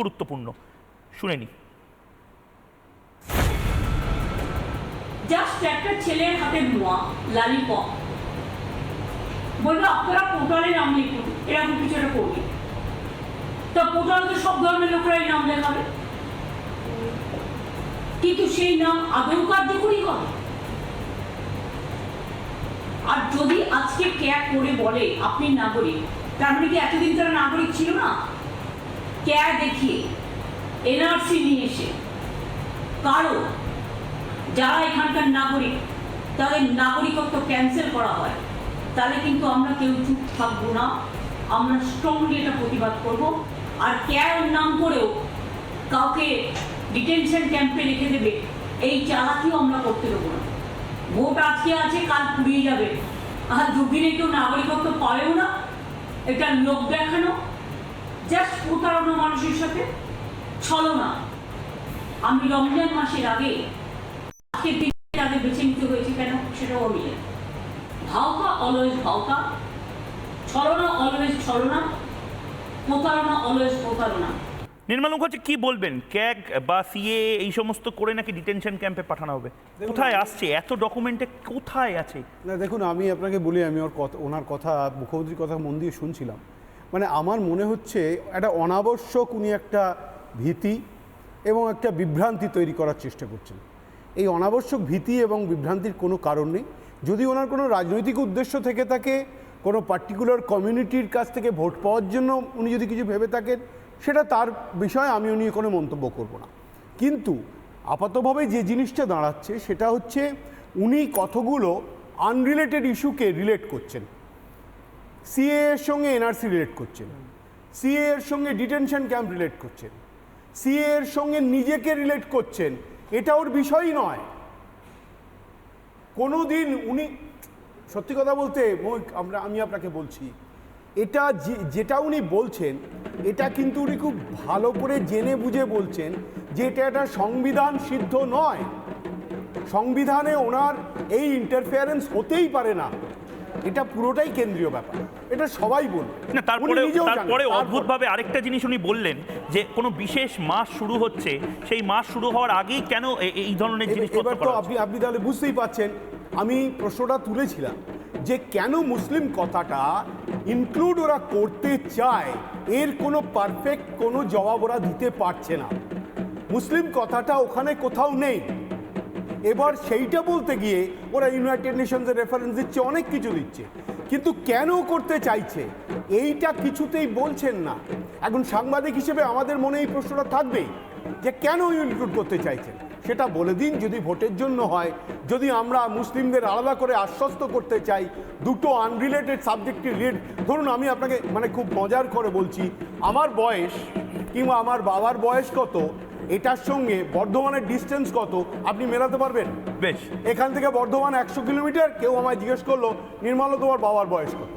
গুরুত্বপূর্ণ। শুনে নি। জাস্ট একটা ছেলের হাতে লালিপপ বলল আপনারা নাম লিখুন এরকম কিছু একটা করবে। তা সব ধর্মের লোকেরাই নাম লেখাবে কিন্তু সেই নাম আদৌ কার্যকরী হবে আর যদি আজকে ক্যাব করে বলে, আপনি নাগরিক, তার মানে কি এতদিন তারা নাগরিক ছিল না? ক্যাব দেখিয়ে এনআরসি নিয়ে এসে কারও যারা এখানকার নাগরিক, তাদের নাগরিকত্ব ক্যান্সেল করা হয়, তাহলে কিন্তু আমরা কেউ চুপ থাকব না। আমরা স্ট্রংলি এটা প্রতিবাদ করব। আর ক্যার নাম করেও কাউকে ডিটেনশন ক্যাম্পে রেখে দেবে, এই চালাকিও আমরা করতে দেবো না। ভোট আজকে আছে, কাল ফুরিয়ে যাবে। আর দুদিনে কেউ নাগরিকত্ব পাবেও না, এটা লোক দেখানো। জাস্ট প্রতারণা মানুষের সাথে? ছলনা আমি রমজান মাসের আগে আজকের দিনে তাদের বেছে নিতে হয়েছে কেন? সেটাও আমি ভাওকা অলওয়েজ ভাওকা ছলনা অলওয়েজ ছলনা। প্রতারণা অলওয়েজ প্রতারণা। নির্মল মুখার্জি কি বলবেন? ক্যাগ বা সিএ এই সমস্ত করে নাকি ডিটেনশন ক্যাম্পে পাঠানো হবে? কোথায় আসছে? এত ডকুমেন্টে কোথায় আছে? না দেখুন আমি আপনাকে বলি আমি ওর কথা ওনার কথা মুখ্যমন্ত্রীর কথা মন দিয়ে শুনছিলাম। মানে আমার মনে হচ্ছে একটা অনাবশ্যক উনি একটা ভীতি এবং একটা বিভ্রান্তি তৈরি করার চেষ্টা করছেন। এই অনাবশ্যক ভীতি এবং বিভ্রান্তির কোনো কারণ নেই। যদি ওনার কোনো রাজনৈতিক উদ্দেশ্য থেকে থাকে, কোনো পার্টিকুলার কমিউনিটির কাছ থেকে ভোট পাওয়ার জন্য উনি যদি কিছু ভেবে থাকেন, সেটা তার বিষয়ে আমি উনি কোনো মন্তব্য করব না। কিন্তু আপাতভাবে যে জিনিসটা দাঁড়াচ্ছে, সেটা হচ্ছে উনি কতগুলো আনরিলেটেড ইস্যুকে রিলেট করছেন। সিএ এর সঙ্গে এনআরসি রিলেট করছেন সিএ এর সঙ্গে ডিটেনশন ক্যাম্প রিলেট করছেন সিএ এর সঙ্গে নিজেকে রিলেট করছেন। এটা ওর বিষয়ই নয়। কোনো দিন উনি, সত্যি কথা বলতে আমরা, আমি আপনাকে বলছি, এটা যেটা উনি বলছেন, এটা কিন্তু উনি খুব ভালো করে জেনে বুঝে বলছেন যে এটা একটা সংবিধান সিদ্ধ নয়। সংবিধানে ওনার এই ইন্টারফেয়ারেন্স হতেই পারে না। এটা পুরোটাই কেন্দ্রীয় ব্যাপার। এটা সবাই বলবে। না তারপরে তারপরে অদ্ভুতভাবে আরেকটা জিনিস উনি বললেন যে কোনো বিশেষ মাস শুরু হচ্ছে সেই মাস শুরু হওয়ার আগেই কেন এই ধরনের জিনিসপত্র এবার তো আপনি আপনি তাহলে বুঝতেই পাচ্ছেন আমি প্রশ্নটা তুলেছিলাম যে কেন মুসলিম কথাটা ইনক্লুড ওরা করতে চায় এর কোনো পারফেক্ট কোনো জবাব ওরা দিতে পারছে না। মুসলিম কথাটা ওখানে কোথাও নেই। এবার সেইটা বলতে গিয়ে ওরা ইউনাইটেড নেশনসের রেফারেন্স দিচ্ছে, অনেক কিছু দিচ্ছে। কিন্তু কেন করতে চাইছে? এইটা কিছুতেই বলছেন না। এখন সাংবাদিক হিসেবে আমাদের মনে এই প্রশ্নটা থাকবেই যে কেন ইনক্লুড করতে চাইছেন? সেটা বলে দিন, যদি ভোটের জন্য হয়। যদি আমরা মুসলিমদের আলাদা করে আশ্বস্ত করতে চাই, দুটো আনরিলেটেড সাবজেক্টকে রিলেট ধরুন আমি আপনাকে মানে খুব মজার করে বলছি, আমার বয়স কিংবা আমার বাবার বয়স কত? এটার সঙ্গে বর্ধমানের ডিস্টেন্স কত? আপনি মেলাতে পারবেন? বেশ। এখান থেকে বর্ধমান একশো কিলোমিটার কেউ আমায় জিজ্ঞেস করল নির্মল তোমার বাবার বয়স কত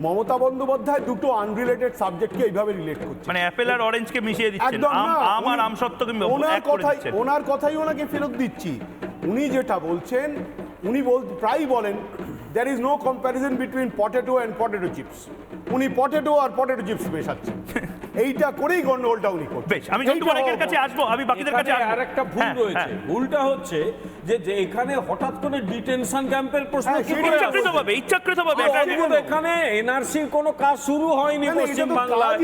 মমতা বন্দ্যোপাধ্যায় দুটো আনরিলেটেড সাবজেক্টকে এইভাবে রিলেট করছে। মানে অ্যাপেল আর অরেঞ্জকে মিশিয়ে দিচ্ছেন। একদম আম না আম আর উনি- ওনার কথাই ওনার কথাই ওনাকে ফেরত দিচ্ছি। উনি যেটা বলছেন উনি বল প্রায়ই বলেন there is no comparison between potato and potato chips উনি পটেটো আর পটেটো চিপস মেশাচ্ছেন। এইটা করেই গন্ডগোলটা উনি করছেন। বেশ আমি অনেকের কাছে আসব আমি বাকিদের কাছে আসব। আর একটা ভুল হ্যাঁ, রয়েছে। হ্যাঁ। ভুলটা হচ্ছে যে যে এখানে হঠাৎ করে ডিটেনশন ক্যাম্পের প্রশ্ন হ্যাঁ, কি করে ইচ্ছাকৃত আসছে? ভাবে ইচ্ছাকৃত ভাবে আর অদ্ভুত এখানে এনআরসির কোনো কাজ শুরু হয়নি পশ্চিম বাংলায়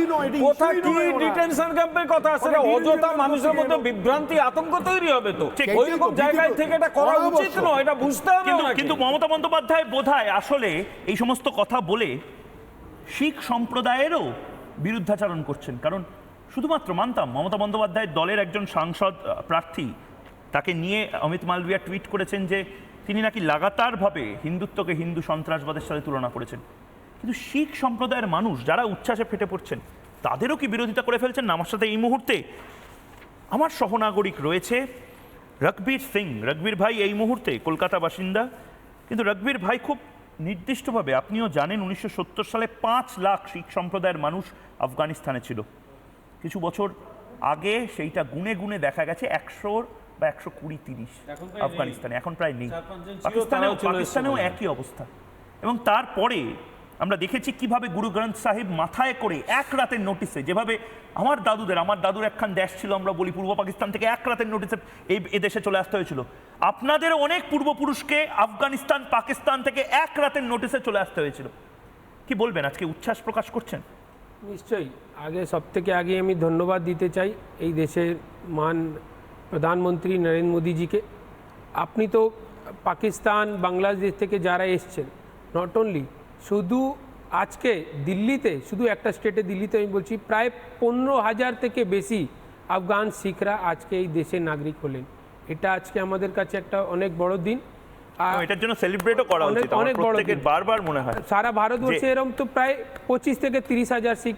কোথা কি ডিটেনশন ক্যাম্পের কথা ওটা অযথা মানুষের মধ্যে বিভ্রান্তি আতঙ্ক তৈরি হবে তো। ঠিক, ওই রকম জায়গায় থেকে এটা করা উচিত। নয় এটা বুঝতে হবে কিন্তু কিন্তু মমতা বন্দ্যোপাধ্যায় বোধহয় আসলে এই সমস্ত কথা বলে শিখ সম্প্রদায়েরও বিরুদ্ধাচরণ করছেন। কারণ শুধুমাত্র মানতাম, মমতা বন্দ্যোপাধ্যায়ের দলের একজন সাংসদ প্রার্থী, তাকে নিয়ে অমিত মালবিয়া টুইট করেছেন যে তিনি নাকি লাগাতারভাবে হিন্দুত্বকে হিন্দু সন্ত্রাসবাদের সাথে তুলনা করেছেন। কিন্তু শিখ সম্প্রদায়ের মানুষ যারা উচ্ছ্বাসে ফেটে পড়ছেন, তাদেরও কি বিরোধিতা করে ফেলছেন? আমার সাথে এই মুহূর্তে আমার সহনাগরিক রয়েছে রঘবীর সিং। রঘবীর ভাই এই মুহূর্তে কলকাতা বাসিন্দা। কিন্তু রঘবীর ভাই খুব নির্দিষ্টভাবে আপনিও জানেন উনিশশো সত্তর সালে পাঁচ লাখ শিখ সম্প্রদায়ের মানুষ আফগানিস্তানে ছিল। কিছু বছর আগে সেইটা গুনে গুনে দেখা গেছে একশোর বা একশো কুড়ি তিরিশ। আফগানিস্তানে এখন প্রায় নেই। পাকিস্তানেও পাকিস্তানেও একই অবস্থা। এবং তারপরে আমরা দেখেছি কীভাবে গুরু গ্রন্থ সাহিব মাথায় করে এক রাতের নোটিসে যেভাবে আমার দাদুদের, আমার দাদুর একখান দেশ ছিল, আমরা বলি পূর্ব পাকিস্তান থেকে এক রাতের নোটিসে এই এদেশে চলে আসতে হয়েছিল। আপনাদের অনেক পূর্বপুরুষকে আফগানিস্তান, পাকিস্তান থেকে এক রাতের নোটিসে চলে আসতে হয়েছিল। কি বলবেন, আজকে উচ্ছ্বাস প্রকাশ করছেন? নিশ্চয়ই। আগে সব থেকে আগে আমি ধন্যবাদ দিতে চাই এই দেশের মান প্রধানমন্ত্রী নরেন্দ্র মোদীজিকে। আপনি তো পাকিস্তান, বাংলাদেশ থেকে যারা এসছেন নট অনলি শুধু আজকে দিল্লিতে শুধু একটা স্টেটে দিল্লিতে আমি বলছি প্রায় পনেরো হাজার থেকে বেশি আফগান শিখরা আজকে এই দেশের নাগরিক হলেন। এটা আজকে আমাদের কাছে একটা অনেক বড় দিন। আর এটার জন্য সেলিব্রেটও করা উচিত। অনেক বড় বারবার মনে হয়। সারা ভারতবর্ষে এরকম তো প্রায় পঁচিশ থেকে তিরিশ হাজার শিখ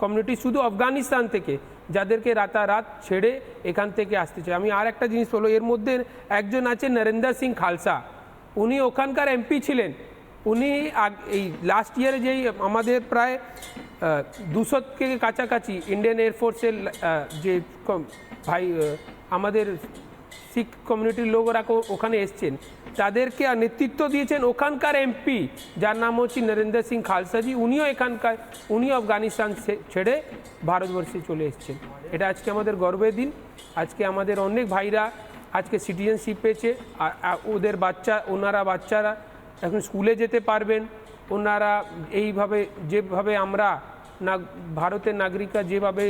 কমিউনিটি শুধু আফগানিস্তান থেকে যাদেরকে রাতারাত ছেড়ে এখান থেকে আসতে চায়। আমি আর একটা জিনিস বলব এর মধ্যে একজন আছে নরেন্দ্র সিং খালসা। উনি ওখানকার এমপি ছিলেন। উনি এই লাস্ট ইয়ারে যেই আমাদের প্রায় দুশো থেকে কাছাকাছি ইন্ডিয়ান এয়ারফোর্সের যে ভাই আমাদের শিখ কমিউনিটির লোকরা ওখানে এসছেন। তাদেরকে নেতৃত্ব দিয়েছেন ওখানকার এমপি যার নাম হচ্ছে নরেন্দ্র সিং খালসাজি উনিও এখানকার উনিও আফগানিস্তান ছেড়ে ভারতবর্ষে চলে এসছেন। এটা আজকে আমাদের গর্বের দিন। আজকে আমাদের অনেক ভাইরা আজকে সিটিজেনশিপ পেয়েছে। ওদের বাচ্চা, ওনারা বাচ্চারা এখন স্কুলে যেতে পারবেন। ওনারা এইভাবে, যেভাবে আমরা না ভারতের নাগরিকরা যেভাবে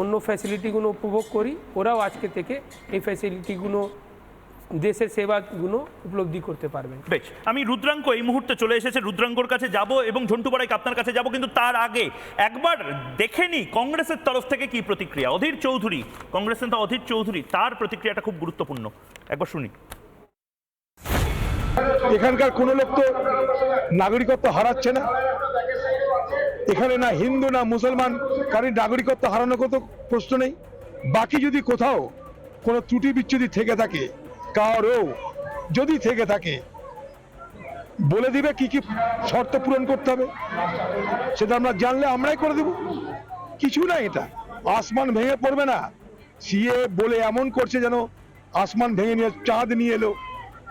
অন্য ফ্যাসিলিটিগুলো উপভোগ করি, ওরাও আজকে থেকে এই ফ্যাসিলিটিগুলো দেশের সেবাগুলো উপলব্ধি করতে পারবেন। বেশ, আমি রুদ্রাঙ্ক এই মুহূর্তে চলে এসেছে। রুদ্রাঙ্কর কাছে যাব এবং ঝন্টু বাড়াইক আপনার কাছে যাব, কিন্তু তার আগে একবার দেখে নি কংগ্রেসের তরফ থেকে কি প্রতিক্রিয়া। অধীর চৌধুরী কংগ্রেসের নেতা অধীর চৌধুরী, তার প্রতিক্রিয়াটা খুব গুরুত্বপূর্ণ। একবার শুনি। এখানকার কোনো লোক তো নাগরিকত্ব হারাচ্ছে না। এখানে না হিন্দু, না মুসলমান কারণ নাগরিকত্ব হারানোর কত প্রশ্ন নেই। বাকি যদি কোথাও কোনো ত্রুটি বিচ্যুতি থেকে থাকে কারও যদি থেকে থাকে, বলে দিবে কি কি শর্ত পূরণ করতে হবে। সেটা আমরা জানলে আমরাই করে দেব। কিছু না এটা। আসমান ভেঙে পড়বে না। সিএ বলে এমন করছে যেন আসমান ভেঙে নিয়ে, চাঁদ নিয়ে এলো।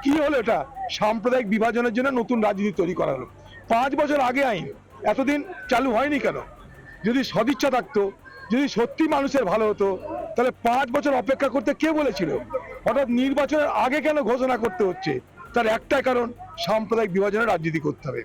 কি হলো এটা? সাম্প্রদায়িক বিভাজনের জন্য নতুন রাজনীতি তৈরি করা হলো। পাঁচ বছর আগে আইন, এতদিন চালু হয়নি কেন? যদি সদিচ্ছা থাকতো, যদি সত্যি মানুষের ভালো হতো, তাহলে পাঁচ বছর অপেক্ষা করতে কে বলেছিল? হঠাৎ নির্বাচনের আগে কেন ঘোষণা করতে হচ্ছে? তার একটা কারণ, সাম্প্রদায়িক বিভাজনের রাজনীতি করতে হবে।